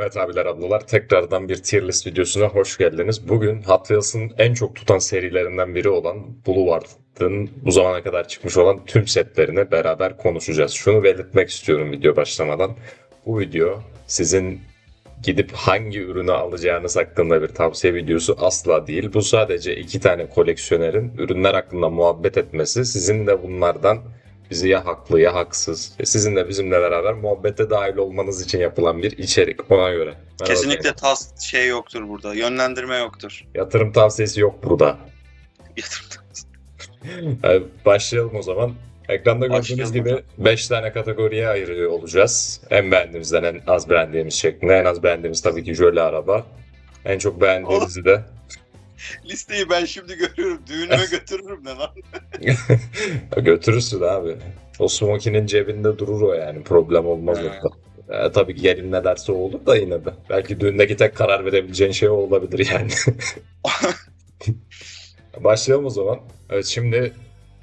Evet abiler ablalar tekrardan bir tier list videosuna hoş geldiniz. Bugün Hot Wheels'ın en çok tutan serilerinden biri olan Boulevard'ın bu zamana kadar çıkmış olan tüm setlerini beraber konuşacağız. Şunu belirtmek istiyorum video başlamadan. Bu video sizin gidip hangi ürünü alacağınız hakkında bir tavsiye videosu asla değil. Bu sadece iki tane koleksiyonerin ürünler hakkında muhabbet etmesi. Sizin de bunlardan bizi ya haklı ya haksız. e, Sizin de bizimle beraber muhabbete dahil olmanız için yapılan bir içerik ona göre. Merhaba Kesinlikle tas şey yoktur burada. Yönlendirme yoktur. Yatırım tavsiyesi yok burada. Yatırım Ee, Başlayalım o zaman. Ekranda gördüğünüz gibi hocam. 5 tane kategoriye ayırıyor olacağız. En beğendiğimizden en az beğendiğimiz şeklinde. En az beğendiğimiz tabii ki jöle araba. En çok beğendiğimizi de Listeyi ben şimdi görüyorum. Düğünüme götürürüm ne lan? götürürsün abi. O smokinin cebinde durur o yani. Problem olmaz orada. Ee, tabii ki gelin ne derse o olur da yine de. Belki düğündeki tek karar verebileceğin şey o olabilir yani. Başlayalım o zaman. Evet şimdi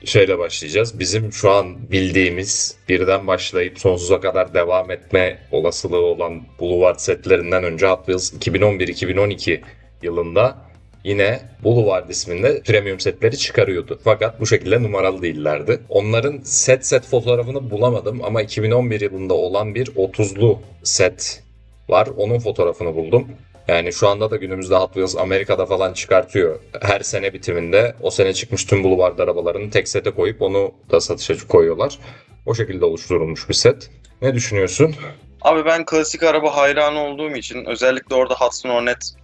şeyle başlayacağız. Bizim şu an bildiğimiz birden başlayıp sonsuza kadar devam etme olasılığı olan Boulevard setlerinden önce Hot Wheels 2011-2012 yılında yine Boulevard isminde premium setleri çıkarıyordu. Fakat bu şekilde numaralı değillerdi. Onların set set fotoğrafını bulamadım ama 2011 yılında olan bir 30'lu set var. Onun fotoğrafını buldum. Yani şu anda da günümüzde Hot Wheels Amerika'da falan çıkartıyor. Her sene bitiminde o sene çıkmış tüm Boulevard arabalarını tek sete koyup onu da satışa koyuyorlar. O şekilde oluşturulmuş bir set. Ne düşünüyorsun? Abi ben klasik araba hayranı olduğum için özellikle orada Hudson Hornet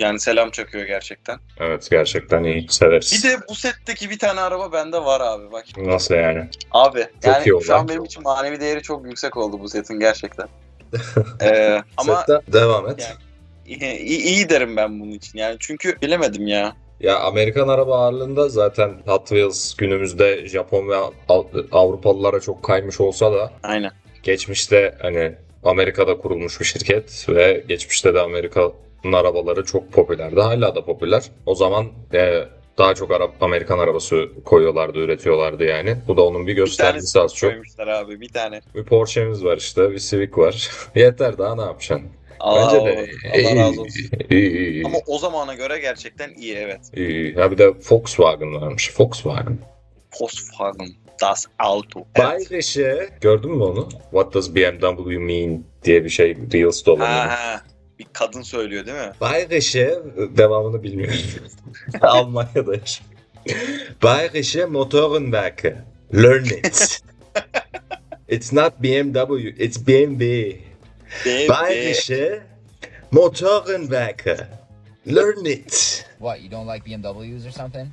yani selam çakıyor gerçekten. Evet gerçekten iyi severiz. Bir de bu setteki bir tane araba bende var abi bak. Nasıl yani? Abi Çok yani iyi oldu. şu an benim için manevi değeri çok yüksek oldu bu setin gerçekten. Ee, ama Sette devam et. Yani- iyi, iyi derim ben bunun için yani çünkü bilemedim ya. Ya Amerikan araba ağırlığında zaten Hot Wheels günümüzde Japon ve Av- Avrupalılara çok kaymış olsa da Aynen. geçmişte hani Amerika'da kurulmuş bir şirket ve geçmişte de Amerika'nın arabaları çok popülerdi. Hala da popüler. O zaman e, daha çok Arap, Amerikan arabası koyuyorlardı, üretiyorlardı yani. Bu da onun bir Bir göstergesi tane az çok. koymuşlar abi bir tane. Bir Porsche'miz var işte, bir Civic var. Yeter daha ne yapacaksın? Allah, Bence de Allah iyi, razı olsun. iyi, iyi, iyi. Ama o zamana göre gerçekten iyi evet. İyi. Ya bir de Volkswagen varmış. Volkswagen. Volkswagen Das Auto. Evet. Gördün mü onu? What does BMW mean diye bir şey Reels'ta olan. Bir kadın söylüyor değil mi? Bayerische devamını bilmiyorum. Almanya'da yaşıyor. Bayerische Motorenwerke. Learn it. It's not BMW, it's BMW. B, B. Bayerische Motorenwerke. Learn it. What, you don't like BMWs or something?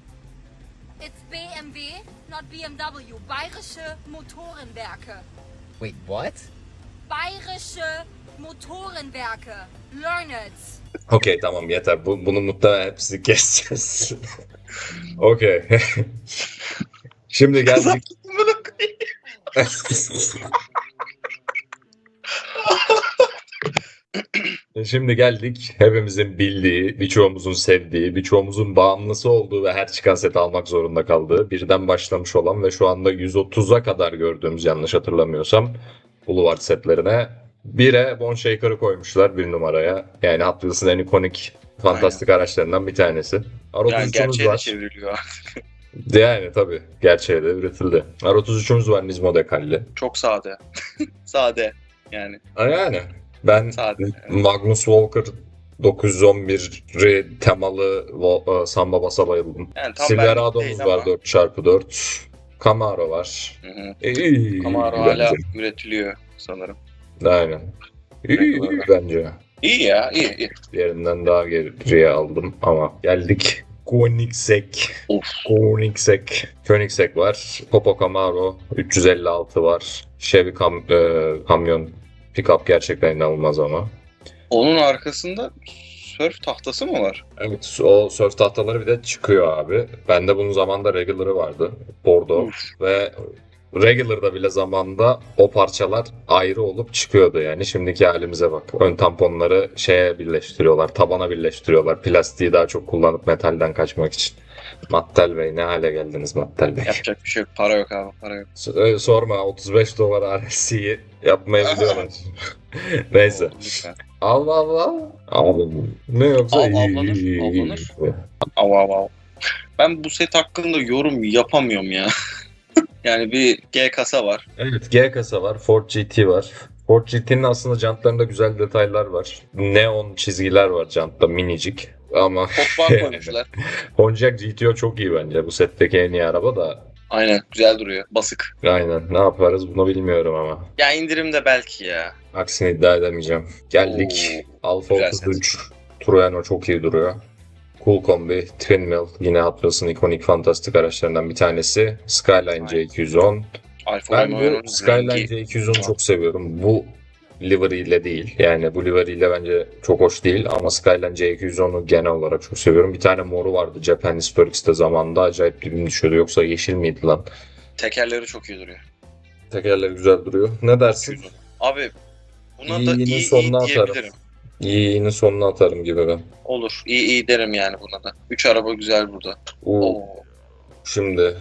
It's BMW, not BMW. Bayerische Motorenwerke. Wait, what? Bayerische Motorenwerke. Learn it. Okey tamam yeter. Bu, bunu muhtemelen hepsini keseceğiz. Okey. Şimdi geldik. Koyayım. Şimdi geldik hepimizin bildiği, birçoğumuzun sevdiği, birçoğumuzun bağımlısı olduğu ve her çıkan seti almak zorunda kaldığı birden başlamış olan ve şu anda 130'a kadar gördüğümüz yanlış hatırlamıyorsam Boulevard setlerine bire Bone Shaker'ı koymuşlar bir numaraya. Yani Hot Wheels'ın en ikonik fantastik araçlarından bir tanesi. Yani R33'ümüz gerçeğe de var. çevriliyor. Yani tabii gerçeğe de üretildi. R33'ümüz var Nismo dekalli. Çok sade. sade. Yani Yani ben sade. Magnus Walker 911'i temalı e, Samba Bass'a bayıldım. Yani Silverado'muz var değil 4x4. Camaro var. Hı hı. İyi, Camaro hala üretiliyor sanırım. Aynen. İyi Ne kadar? bence. İyi ya iyi iyi. Diğerinden daha geriye aldım ama geldik. Koenigsegg. Koenigsegg. Koenigsegg var. Popo Camaro 356 var. Chevy kam e, kamyon pickup gerçekten inanılmaz ama. Onun arkasında sörf tahtası mı var? Evet o surf tahtaları bir de çıkıyor abi. Bende bunun zamanında regular'ı vardı. Bordo. Uf. Ve regular'da bile zamanda o parçalar ayrı olup çıkıyordu yani. Şimdiki halimize bak. Ön tamponları şeye birleştiriyorlar. Tabana birleştiriyorlar. Plastiği daha çok kullanıp metalden kaçmak için. Mattel Bey ne hale geldiniz Mattel Bey. Yapacak bir şey yok. Para yok abi. Para yok. S- Sorma 35 dolar RSC'yi yapmayı biliyorlar. Neyse. Oldu, lütfen. Al al al. Al. Ne yoksa iyi, avlanır, avlanır. Av av av. Ben bu set hakkında yorum yapamıyorum ya. Yani bir G kasa var. Evet G kasa var. Ford GT var. Ford GT'nin aslında jantlarında güzel detaylar var. Neon çizgiler var jantta minicik. Ama Toplar koymuşlar. Pontiac GTO çok iyi bence. Bu setteki en iyi araba da. Aynen güzel duruyor. Basık. Aynen ne yaparız bunu bilmiyorum ama. Ya indirimde belki ya. Aksini iddia edemeyeceğim. Geldik. Alfa güzel 33. Turano çok iyi duruyor. Cool Kombi, Twin Mill yine Hot Wheels'ın ikonik fantastik araçlarından bir tanesi. Skyline Aynen. C210. Alfa Ben bu Skyline rengi- C210'u çok seviyorum. Bu livery ile değil. Yani bu livery ile bence çok hoş değil ama Skyline C210'u genel olarak çok seviyorum. Bir tane moru vardı Japan Historics'te zamanında. Acayip dibim düşüyordu. Yoksa yeşil miydi lan? Tekerleri çok iyi duruyor. Tekerleri güzel duruyor. Ne dersin? 210. Abi buna da İyinin iyi iyi sonuna atarım. Diyebilirim. İyinin sonuna atarım gibi ben. Olur. İyi iyi derim yani buna da. 3 araba güzel burada. Oo. Oo. Şimdi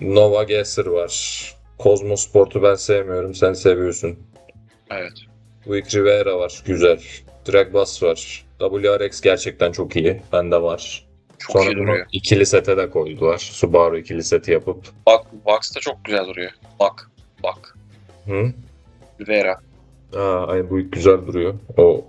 Nova Gesser var. Cosmo Sport'u ben sevmiyorum. Sen seviyorsun. Evet. Buick Rivera var. Güzel. Drag Bus var. WRX gerçekten çok iyi. Bende var. Çok Sonra iyi bunu duruyor. ikili sete de koydular. Subaru ikili seti yapıp. Bak, Box da çok güzel duruyor. Bak. Bak. Hı? Rivera. Aa, ay Buick güzel duruyor. O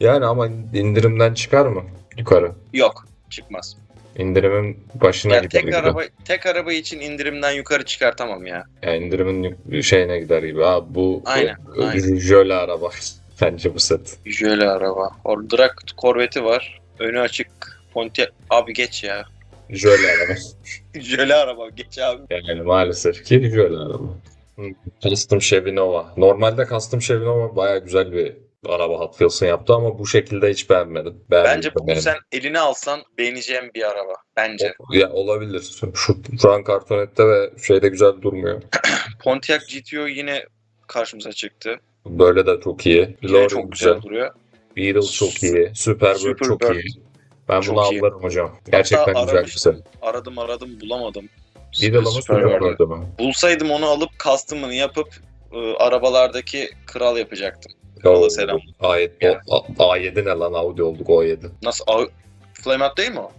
yani ama indirimden çıkar mı? Yukarı. Yok. Çıkmaz. İndirimin başına Ya gider tek gibi. araba tek araba için indirimden yukarı çıkartamam ya. Yani indirimin şeyine gider gibi. Aa, bu Aynen, e, aynen. jöle araba. Bence bu set. Jöle araba. Or Drag Corvette'i var. Önü açık. Pontiac. Abi geç ya. Jöle araba. Jöle araba geç abi. Yani maalesef ki jöle araba. Custom Chevy Nova. Normalde Custom Chevy Nova baya güzel bir araba Hot Wheels'ın yaptı ama bu şekilde hiç beğenmedim. Beğenmedim Bence bunu yani. sen eline alsan beğeneceğin bir araba. Bence. Ya olabilir. Şu, şu an kartonette ve şeyde güzel durmuyor. Pontiac GTO yine karşımıza çıktı. Böyle de çok iyi. Yine çok güzel. güzel duruyor. Beetle çok iyi. Superbird çok Superbird iyi. Ben çok bunu iyi. alırım hocam. Gerçekten Hatta güzel bir aramıştım, Aradım aradım bulamadım. Mı Superbird'ü. Superbird'ı mı? Bulsaydım onu alıp custom'ını yapıp e, arabalardaki kral yapacaktım. Oo, Krala selam. A7, Yani. o- A- A7 ne lan Audi olduk O7. Nasıl? A- Flame Out değil mi o?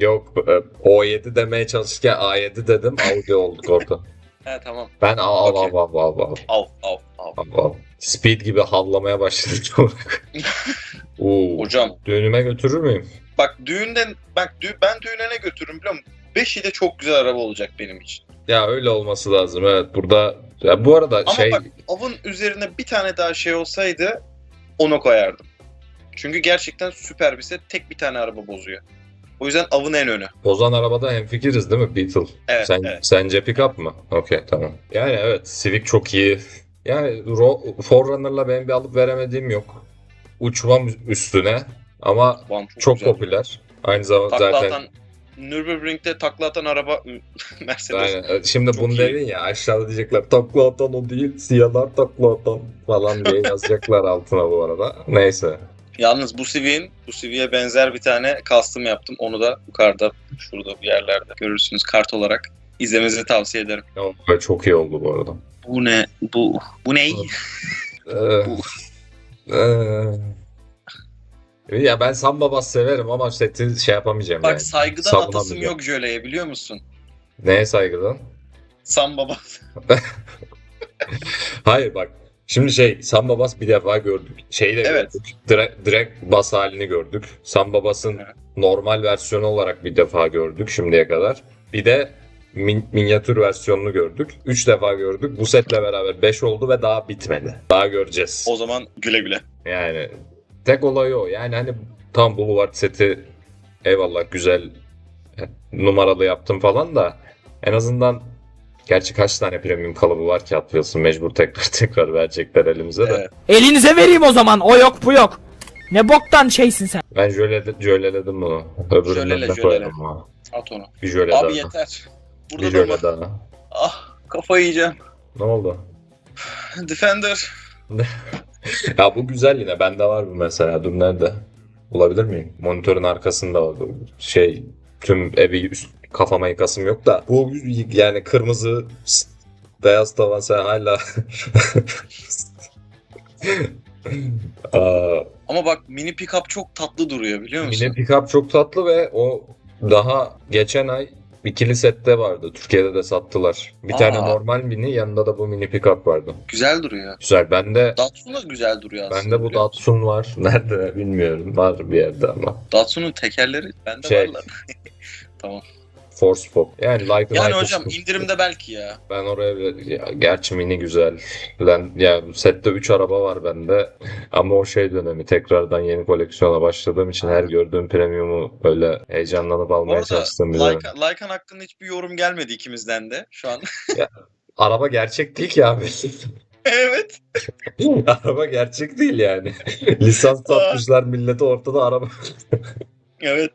Yok e, O7 demeye çalışırken A7 dedim Audi olduk orada. He tamam. Ben al al Okey. al al al al Al al al. al al. Speed gibi havlamaya başladık. Oo, Hocam düğünüme götürür müyüm? bak düğünden bak dü- ben düğüne ne götürürüm biliyor musun? Beşi de çok güzel araba olacak benim için. Ya öyle olması lazım evet burada. Ya bu arada Ama şey bak avın üzerine bir tane daha şey olsaydı onu koyardım. Çünkü gerçekten süper bir set. Tek bir tane araba bozuyor. O yüzden avın en önü. Bozan arabada hemfikiriz değil mi Beetle? Evet, Sen, evet. Sence pick-up mı? Okey tamam. Yani evet Civic çok iyi. Yani Forerunner'la benim bir alıp veremediğim yok. Uçmam üstüne ama Van çok güzel. popüler. Aynı zamanda Takla zaten atan Nürburgring'de takla atan araba Mercedes. Aynen. Şimdi Çok bunu iyi. dedin ya aşağıda diyecekler takla atan o değil siyahlar takla atan falan diye yazacaklar altına bu arada. Neyse. Yalnız bu Civic'in bu Civic'e benzer bir tane custom yaptım. Onu da yukarıda şurada bir yerlerde görürsünüz kart olarak. İzlemenizi tavsiye ederim. Böyle çok iyi oldu bu arada. Bu ne? Bu bu ne? Ee, ee, ya ben Samba Bass severim ama seti şey yapamayacağım Bak yani. saygıdan atasım yok jöleye biliyor musun? Neye saygıdan? Samba bas. Hayır bak. Şimdi şey Samba Bass bir defa gördük. Şeyi de Evet. gördük. Direkt, direkt bas halini gördük. Samba Bass'ın Evet. normal versiyonu olarak bir defa gördük şimdiye kadar. Bir de min- minyatür versiyonunu gördük. Üç defa gördük. Bu setle beraber beş oldu ve daha bitmedi. Daha göreceğiz. O zaman güle güle. Yani tek olay o. Yani hani tam Boulevard seti eyvallah güzel e, numaralı yaptım falan da en azından gerçi kaç tane premium kalıbı var ki Wheels'ın mecbur tekrar tekrar verecekler elimize de. Evet. Elinize vereyim o zaman. O yok bu yok. Ne boktan şeysin sen. Ben jölele, jöleledim bunu. Öbüründen Jölele, de jölele. koyarım ha. At onu. Bir jöle daha. Abi yeter. Bir Burada jöle durma. daha. Ah kafayı yiyeceğim. Ne oldu? Defender. Ya bu güzel yine. Bende var bu mesela. Dur nerede? Bulabilir miyim? Monitörün arkasında var. Şey tüm evi üst, kafama yıkasım yok da bu yani kırmızı beyaz tavan sen hala Aa, Ama bak mini pick-up çok tatlı duruyor biliyor musun? Mini pickup çok tatlı ve o daha geçen ay ikili sette vardı. Türkiye'de de sattılar. Bir Aa. tane normal mini yanında da bu mini pickup vardı. Güzel duruyor. Güzel. Bende Datsun da güzel duruyor aslında. bende bu biliyor musun? Datsun var. Nerede bilmiyorum. Var bir yerde ama. Datsun'un tekerleri bende Şey, varlar. Force Pop. Yani like Yani like hocam olsun. indirimde belki ya. Ben oraya ya, gerçi mini güzel. Lan ya sette 3 araba var bende. Ama o şey dönemi tekrardan yeni koleksiyona başladığım için her gördüğüm premiumu böyle heyecanlanıp almaya arada çalıştığım bir dönem. Lycan, Lycan hakkında hiçbir yorum gelmedi ikimizden de şu an. Araba gerçek değil ki abi. evet. Araba gerçek değil yani. Lisans satmışlar millete ortada araba. Evet.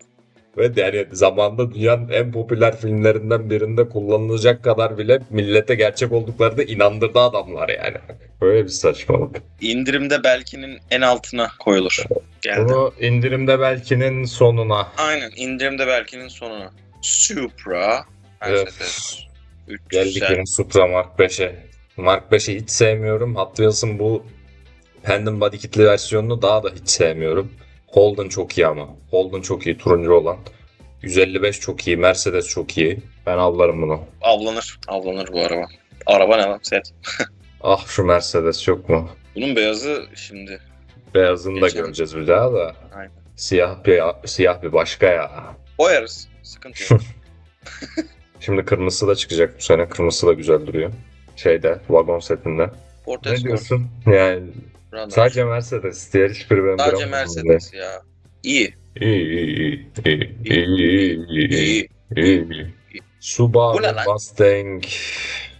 Ve yani zamanda dünyanın en popüler filmlerinden birinde kullanılacak kadar bile millete gerçek olduklarını inandırdı adamlar yani. Böyle bir saçmalık. İndirimde belkinin en altına koyulur. Geldi. Bunu indirimde belkinin sonuna. Aynen indirimde belkinin sonuna. Supra. Mercedes. Öf, Geldik 300 yine Supra Mark 5'e. Mark 5'i hiç sevmiyorum. Hot Wheels'ın bu Pendant Body Kit'li versiyonunu daha da hiç sevmiyorum. Holden çok iyi ama. Holden çok iyi turuncu olan. 155 çok iyi. Mercedes çok iyi. Ben avlarım bunu. Avlanır. Avlanır bu araba. Araba ne lan? Set. Ah şu Mercedes yok mu? Bunun beyazı şimdi. Beyazını da Geçelim. göreceğiz bir daha da. Aynen. Siyah bir, siyah bir başka ya. Boyarız. Sıkıntı yok. Şimdi kırmızısı da çıkacak bu sene. Kırmızısı da güzel duruyor. Şeyde, vagon setinde. Ford Ne diyorsun? Yani Runner. sadece Mercedes. Diğer hiçbiri benim Sadece. Mercedes ya. İyi. İyi iyi iyi iyi iyi iyi iyi İyi. iyi. Subaru Bu ne lan? Mustang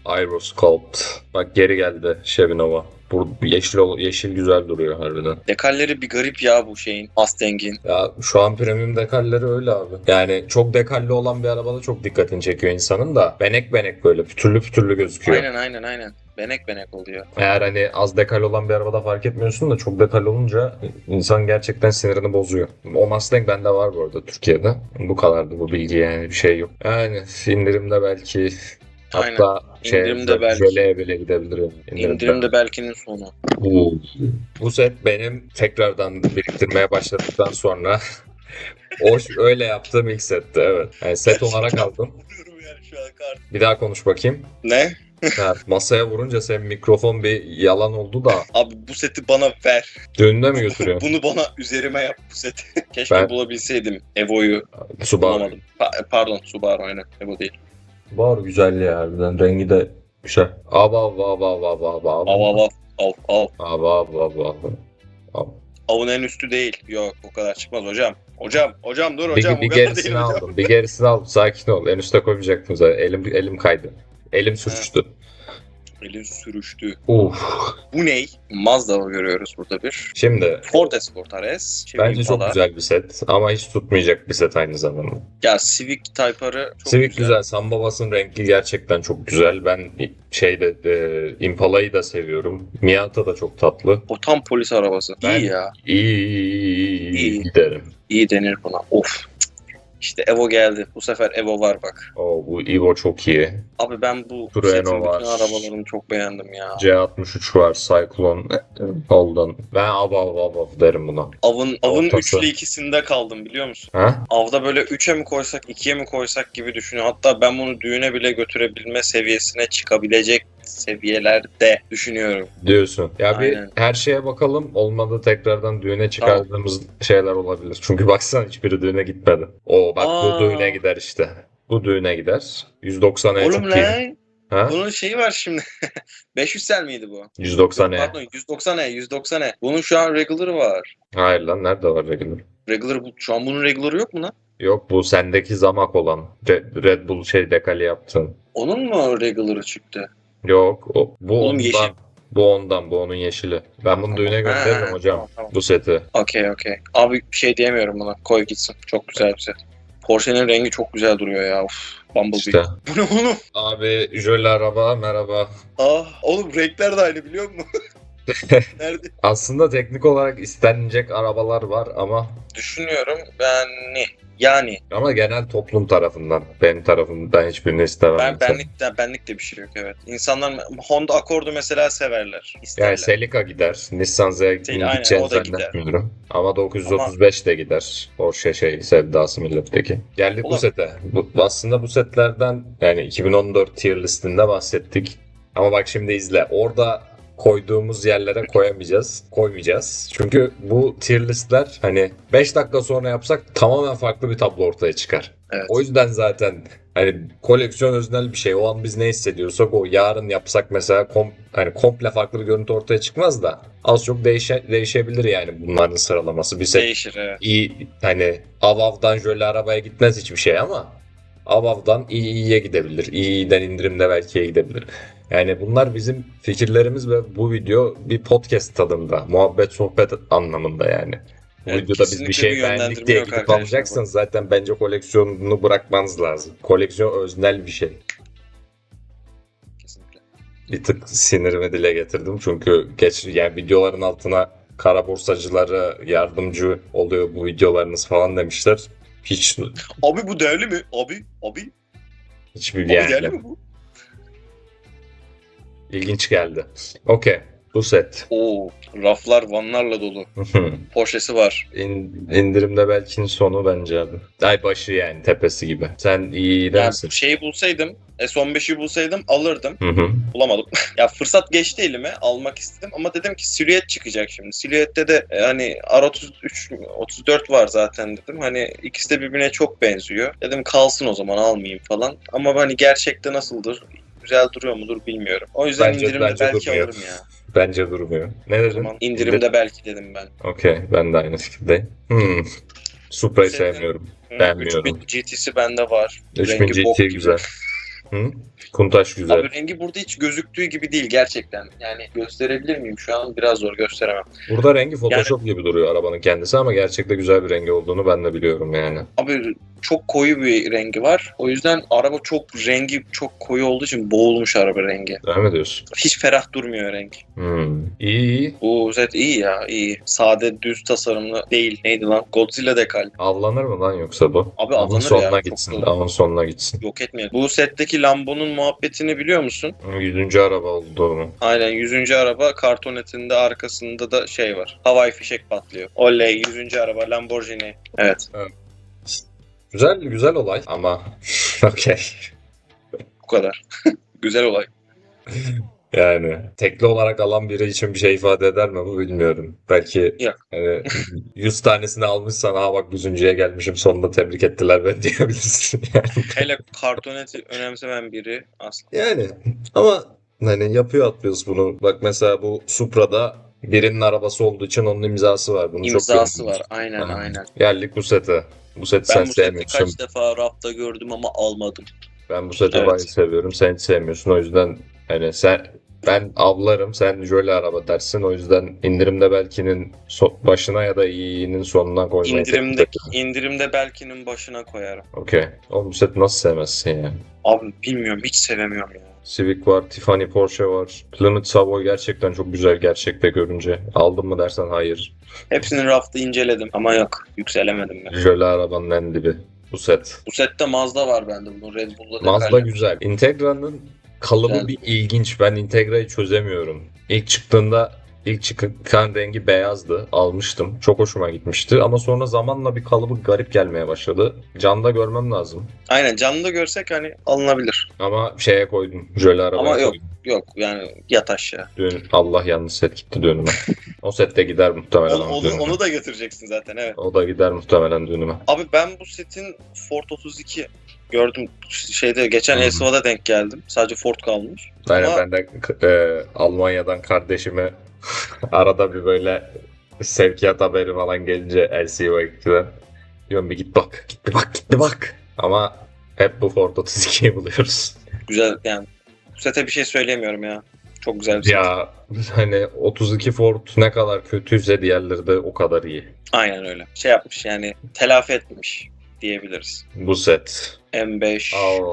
Aerosculpt. Bak geri geldi Chevy Nova. Bu yeşil ol- yeşil güzel duruyor harbiden. Dekalleri bir garip ya bu şeyin. Mustang'in. Ya şu an premium dekalleri öyle abi. Yani çok dekalli olan bir arabada çok dikkatini çekiyor insanın da. Benek benek böyle pütürlü pütürlü gözüküyor. Aynen aynen aynen. Benek benek oluyor. Eğer hani az dekal olan bir arabada fark etmiyorsun da çok dekal olunca insan gerçekten sinirini bozuyor. O Mustang bende var bu arada Türkiye'de. Bu kadardı bu bilgi yani bir şey yok. Yani indirimde belki Aynen. hatta şey, İndirimde belki. jöleye bile gidebilirim. İndirimde. İndirimde belkinin sonu. Bu, bu set benim tekrardan biriktirmeye başladıktan sonra o öyle yaptığım ilk setti evet. Yani set olarak aldım. yani. Bir daha konuş bakayım. Ne? Ha, masaya vurunca senin mikrofon bir yalan oldu da Abi bu seti bana ver. düğünde mi götürüyorsun? Bunu bana üzerime yap bu seti. Keşke Ben- bulabilseydim. Evo'yu Subaru. bulamadım. Pa- pardon Subaru aynen. Evo değil. Subaru güzel ya harbiden. Rengi de güzel. Ava ava ava ava ava ava Av av av. Av av. ava ava ava ava. Avın en üstü değil. Yok o kadar çıkmaz hocam. Hocam, hocam dur Bir, hocam. bir o kadar değil gerisini hocam. aldım. Bir gerisini aldım. Sakin ol. En üste koymayacaktım zaten. Elim, elim kaydı. Elim sürçtü. Elin sürüştü. Uf. Bu ney? Mazda görüyoruz burada bir. Şimdi Ford Escort RS. Chevy bence çok Impala. güzel bir set ama hiç tutmayacak bir set aynı zamanda. Ya Civic Type R'ı çok Civic güzel. güzel. Sambabas'ın rengi gerçekten çok güzel. Ben şeyde e, Impala'yı da seviyorum. Miata da çok tatlı. O tam polis arabası. Ben- İyi ya. İyi, iyi, iyi, iyi, İyi. iyi derim. İyi denir buna. Of. İşte Evo geldi. Bu sefer Evo var bak. O, bu Evo çok iyi. Abi ben bu Turismo setin bütün var. arabalarını çok beğendim ya. C63 var, Cyclone, Holden. Ben av av av av derim buna. Avın, avın Ortası. üçlü ikisinde kaldım biliyor musun? Ha? Avda böyle 3'e mi koysak 2'ye mi koysak gibi düşünüyorum. Hatta ben bunu düğüne bile götürebilme seviyesine çıkabilecek seviyelerde düşünüyorum. Diyorsun. Ya bir Aynen. her şeye bakalım. Olmadı tekrardan düğüne çıkardığımız şeyler olabilir. Çünkü baksana hiçbiri düğüne gitmedi. O bak Aa. bu düğüne gider işte. Bu düğüne gider. 190 E Oğlum çok iyi. Ha? bunun şeyi var şimdi. 500 sel miydi bu? 190 E. Pardon 190 E 190 E. Bunun şu an regular'ı var. Hayır lan nerede var regular? Regular bu. Şu an bunun regular'ı yok mu lan? Yok bu sendeki zamak olan. Red, Red Bull şey dekali yaptın. Onun mu regular'ı çıktı? Yok o, bu Oğlum ondan. yeşil. Bu ondan. Bu onun yeşili. Ben bunu düğüne gönderirim Ha, hocam. Tamam, tamam. Bu seti. Okey okey. Abi bir şey diyemiyorum buna. Koy gitsin. Çok güzel bir set. Porsche'nin rengi çok güzel duruyor ya. Uf, Bumblebee. İşte. Bu ne oğlum? Abi jöle araba merhaba. Ah, oğlum renkler de aynı biliyor musun? Nerede? Aslında teknik olarak istenecek arabalar var ama Düşünüyorum yani yani ama genel toplum tarafından benim tarafımdan hiçbirini istemem. ben mesela. benlik de benlik de bir şey yok evet. İnsanlar Honda Accord'u mesela severler. isterler. Yani Celica gider. Nissan Z aynen, gideceğini o da gider. zannetmiyorum. Ama 935 de gider. Porsche şey sevdası milletteki. Geldik bu Olabilir. sete. Bu, aslında bu setlerden yani 2014 tier listinde bahsettik. Ama bak şimdi izle. Orada koyduğumuz yerlere koyamayacağız. Koymayacağız. Çünkü bu tier listler hani 5 dakika sonra yapsak tamamen farklı bir tablo ortaya çıkar. Evet. O yüzden zaten hani koleksiyon öznel bir şey. O an biz ne hissediyorsak o yarın yapsak mesela kom hani komple farklı bir görüntü ortaya çıkmaz da az çok değişe değişebilir yani bunların sıralaması. Bir Değişir evet. iyi hani Avav'dan jöle arabaya gitmez hiçbir şey ama Avav'dan iyi iyiye gidebilir. İyi iyiden indirimde belki iyiye gidebilir. Yani bunlar bizim fikirlerimiz ve bu video bir podcast tadında, muhabbet sohbet anlamında yani. Bu Evet, videoda biz bir şey bir beğendik diye gidip alacaksınız zaten bence koleksiyonunu bırakmanız lazım. Koleksiyon öznel bir şey. Kesinlikle. Bir tık sinirimi dile getirdim çünkü geç yani videoların altına kara borsacıları yardımcı oluyor bu videolarınız falan demişler. Hiç Abi bu değerli mi? Abi abi hiçbir abi yani değerli mi bu? İlginç geldi. Okey. Bu set. Oo raflar vanlarla dolu. Porsche'si var. İn, indirimde belki sonu bence abi. Ay başı yani tepesi gibi. Sen iyi Yani dersin. şeyi bulsaydım S15'i bulsaydım alırdım. Hı hı. Bulamadım. ya fırsat geçti elime. Almak istedim ama dedim ki silüet çıkacak şimdi. Silüette de e, hani R33 34 var zaten dedim. Hani ikisi de birbirine çok benziyor. Dedim kalsın o zaman almayayım falan. Ama hani gerçekte nasıldır? Güzel duruyor mudur bilmiyorum. O yüzden Bence- indirimde bence belki durmuyor. alırım ya. Bence durmuyor. Ne dedin? zaman indirimde belki dedim ben. Okey. Ben de aynı fikirdeyim. Hmm. Supra'yı Senin- sevmiyorum. Hı, Beğenmiyorum. 3000 GT'si bende var. 3000 Rengi GT güzel. Hı? Kuntaş güzel. Abi rengi burada hiç gözüktüğü gibi değil gerçekten. Yani gösterebilir miyim şu an? Biraz zor gösteremem. Burada rengi Photoshop gibi duruyor arabanın kendisi ama gerçekte güzel bir rengi olduğunu ben de biliyorum yani. Abi çok koyu bir rengi var. O yüzden araba çok rengi çok koyu olduğu için boğulmuş araba rengi. Devam ediyorsun. Hiç ferah durmuyor renk. Hmm. İyi iyi. Bu set iyi ya iyi. Sade düz tasarımlı değil. Neydi lan? Godzilla dekal. Avlanır mı lan yoksa bu? Abi Avın avlanır sonuna ya. Gitsin. Avın sonuna gitsin. Yok etmeyelim. Bu setteki Lambo'nun muhabbetini biliyor musun? Yüzüncü araba olduğunu. Aynen 100. araba kartonetinde arkasında da şey var. Havai fişek patlıyor. Oley 100. araba Lamborghini. Evet Güzel güzel olay ama okey. bu kadar. Güzel olay. Yani tekli olarak alan biri için bir şey ifade eder mi bu bilmiyorum. Belki Yok. hani 100 tanesini almışsan aa bak 100.ye gelmişim sonunda tebrik ettiler ben diyebilirsin yani. Hele kartoneti önemsemen biri aslında. Yani ama hani yapıyor Atbios bunu. Bak mesela bu Supra'da birinin arabası olduğu için onun imzası var. Bunu çok İmzası görüyoruz. var. Aynen aynen. Geldik bu sete. Bu seti Ben sen bu sevmiyorsun. kaç defa rafta gördüm ama almadım. Ben bu seti Evet. bayağı seviyorum. Sen hiç sevmiyorsun. O yüzden hani sen ben avlarım. Sen jöle araba dersin. O yüzden indirimde belkinin so- başına ya da iyinin sonuna koymayı İndirimde, indirimde belkinin başına koyarım. Okey. Oğlum bu seti nasıl sevmezsin ya? Abi bilmiyorum hiç sevemiyorum ya. Civic var, Tiffany Porsche var. Plymouth Savoy gerçekten çok güzel gerçekte görünce. Aldın mı dersen hayır. Hepsini rafta inceledim ama yok yükselemedim ben. Jöle arabanın en dibi. Bu set. Bu sette Mazda var bende bunu Red Bull'la Mazda güzel. Integra'nın kalıbı Güzel. bir ilginç. Ben Integra'yı çözemiyorum. İlk çıktığında ilk çıkan rengi beyazdı. Almıştım. Çok hoşuma gitmişti. Ama sonra zamanla bir kalıbı garip gelmeye başladı. Canda görmem lazım. Aynen canlı görsek hani alınabilir. Ama şeye koydum. Jöle arabaya Ama yok. koydum. Yok yani yat aşağı. Dün Allah yanlış set gitti düğünüme. o sette gider muhtemelen. Onu, onu, onu da getireceksin zaten evet. O da gider muhtemelen düğünüme. Abi ben bu setin Ford 32 gördüm şeyde geçen. Esva'da denk geldim. Sadece Ford kalmış. Aynen Ama- ben de e, Almanya'dan kardeşime arada bir böyle sevkiyat haberi falan gelince LCO'ya diyorum bir git bak, git bir bak, git bir bak. Ama hep bu Ford 32'yi buluyoruz. Güzel yani. Bu sete bir şey söyleyemiyorum ya. Çok güzel bir set. Ya hani 32 Ford ne kadar kötüyse diğerleri de o kadar iyi. Aynen öyle. Şey yapmış yani telafi etmiş. Diyebiliriz. Bu set. M5, Al,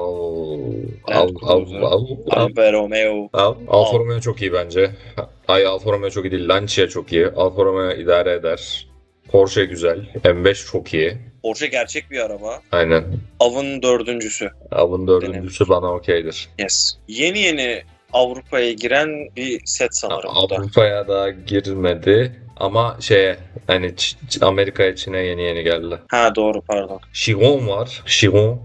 al, al, al, al, Alfa Romeo. al. Alfa Romeo çok iyi bence. Ay Alfa Romeo çok iyi değil. Lancia çok iyi. Alfa Romeo idare eder. Porsche güzel. M5 çok iyi. Porsche gerçek bir araba. Aynen. Av'ın dördüncüsü. Avın dördüncüsü bana okeydir. Yes. Yeni yeni Avrupa'ya giren bir set sanırım. Avrupa'ya da girmedi ama şeye hani Amerika'ya Çin'e yeni yeni geldi. Ha doğru pardon. Chiron var. Chiron.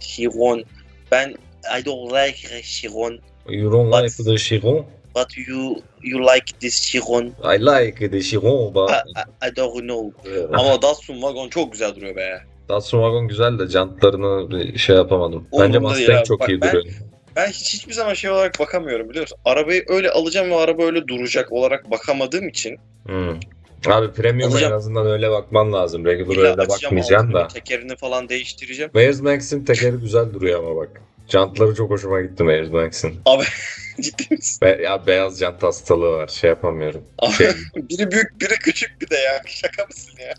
Chiron. Ben I don't like Chiron. You don't But- like the Chiron? But you you like this Chiron. I like the Chiron but I, I, I don't know. Ama Datsun Wagon çok güzel duruyor be. Datsun Wagon güzel de jantlarını şey yapamadım. Bence Umurumda değil Mustang abi. çok Bak iyi ben- duruyor. Ben hiç hiçbir zaman şey olarak bakamıyorum biliyor musun? Arabayı öyle alacağım ve araba öyle duracak olarak bakamadığım için Hmm. Abi premium en Alacağım. azından öyle bakman lazım. Regular öyle bakmayacaksın da. tekerini falan değiştireceğim. Mayor's Max'in tekeri güzel duruyor ama bak. Jantları çok hoşuma gitti Mayor's Max'in. Ciddi misin? Be- ya beyaz jant hastalığı var. Şey yapamıyorum. Abi, Şey, biri büyük biri küçük bir de ya. Şaka mısın ya?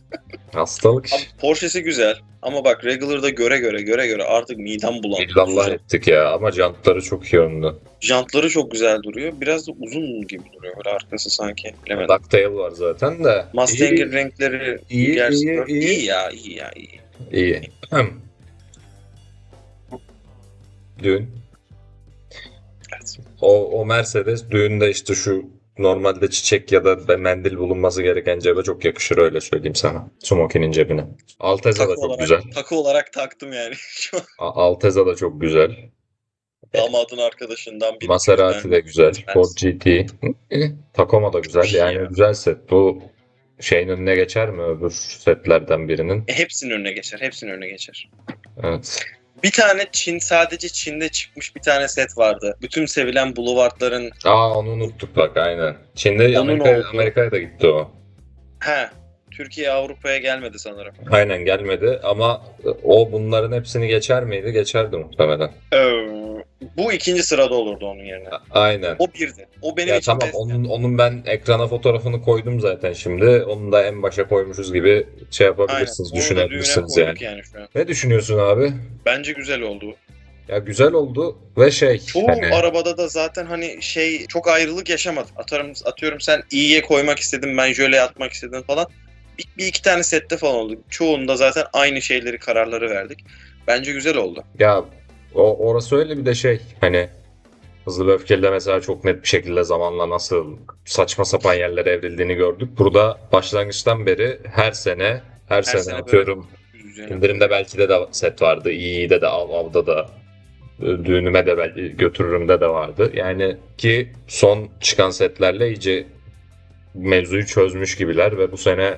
hastalık. Abi Porsche'si güzel ama bak Regular'da göre göre göre göre artık midem bulandı. İllallah ettik ya ama jantları çok iyi önde. Jantları çok güzel duruyor. Biraz da uzun gibi duruyor böyle arkası sanki. Bilemedim. Ducktail var zaten de. Mustang'in renkleri iyi, gerçekten iyi, iyi, iyi. ya iyi ya iyi. İyi. iyi. Düğün. O, o Mercedes düğünde işte şu normalde çiçek ya da mendil bulunması gereken cebe çok yakışır öyle söyleyeyim sana. Smokin'in cebine. Alteza da Takı çok olarak, güzel. takı olarak taktım yani. Alteza da çok güzel. damadın arkadaşından bir Maserati de güzel. Ford GT. Tacoma da güzel. İyi Yani ya. güzel set. Bu şeyin önüne geçer mi öbür setlerden birinin? E, hepsinin önüne geçer. Hepsinin önüne geçer. Evet. Bir tane Çin sadece Çin'de çıkmış bir tane set vardı. Bütün sevilen buluvardların Aa onu unuttuk bak aynen. Çin'de Onun oldu. Amerika'ya da gitti o. he Türkiye Avrupa'ya gelmedi sanırım. Aynen gelmedi ama o bunların hepsini geçer miydi? Geçerdi muhtemelen. Ee, bu ikinci sırada olurdu onun yerine. Aynen. O birdi. O benim Ya için tamam onun onun ben ekrana fotoğrafını koydum zaten şimdi. Onu da en başa koymuşuz gibi şey yapabilirsiniz, Aynen. Düşünebilirsiniz yani. yani şu an. Ne düşünüyorsun abi? Bence güzel oldu. Ya güzel oldu ve şey Çoğu hani arabada da zaten hani şey çok ayrılık yaşamadı. Atıyorum, atıyorum sen iyiye koymak istedin ben jöle atmak istedim falan. Bir, bir iki tane sette falan oldu. Çoğunda zaten aynı şeyleri kararları verdik. Bence güzel oldu. ya o orası öyle bir de şey hani Hızlı ve Öfkeli'de mesela çok net bir şekilde zamanla nasıl saçma sapan yerlere evrildiğini gördük. Burada başlangıçtan beri her sene her, sene, sene böyle atıyorum indirimde belki de, de set vardı. İyi'de de av, avda da e, düğünüme de belki götürürümde de vardı. Yani ki son çıkan setlerle iyice mevzuyu çözmüş gibiler ve bu sene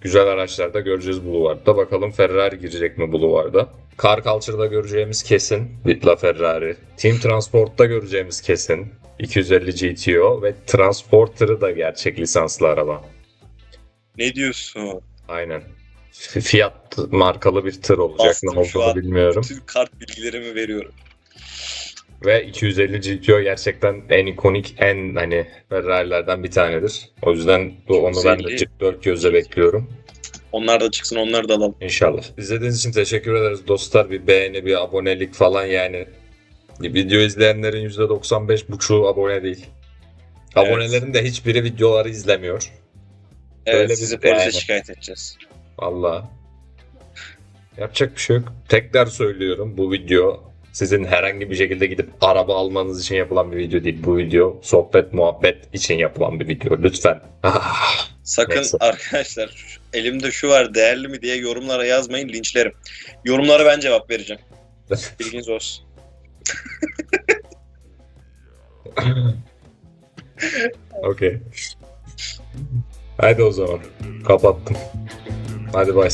güzel araçlarda göreceğiz Boulevard'da. Bakalım Ferrari girecek mi Boulevard'a? Car Culture'da göreceğimiz kesin Vitla Ferrari. Team Transport'ta göreceğimiz kesin 250 GTO ve Transporter'ı da gerçek lisanslı araba. Ne diyorsun? Aynen. Fiat markalı bir tır olacak. Bastım ne olduğunu bilmiyorum. Tüm kart bilgilerimi veriyorum. Ve 250 GTO gerçekten en ikonik, en hani Ferrari'lerden bir tanedir. O yüzden bu onu ben de 250 dört gözle bekliyorum. Onlar da çıksın onları da alalım. İnşallah. İzlediğiniz için teşekkür ederiz dostlar. Bir beğeni, bir abonelik falan yani. Video izleyenlerin %95,5'u abone değil. Evet. Abonelerin de hiçbiri videoları izlemiyor. Evet Öyle sizi polise şikayet edeceğiz. Vallahi. Yapacak bir şey yok. Tekrar söylüyorum bu video sizin herhangi bir şekilde gidip araba almanız için yapılan bir video değil. Bu video sohbet muhabbet için yapılan bir video. Lütfen. Ah, Sakın Neyse. arkadaşlar elimde şu var değerli mi diye yorumlara yazmayın linçlerim. Yorumlara ben cevap vereceğim. Bilginiz olsun. Okey. Hadi o zaman. Kapattım. Hadi bye.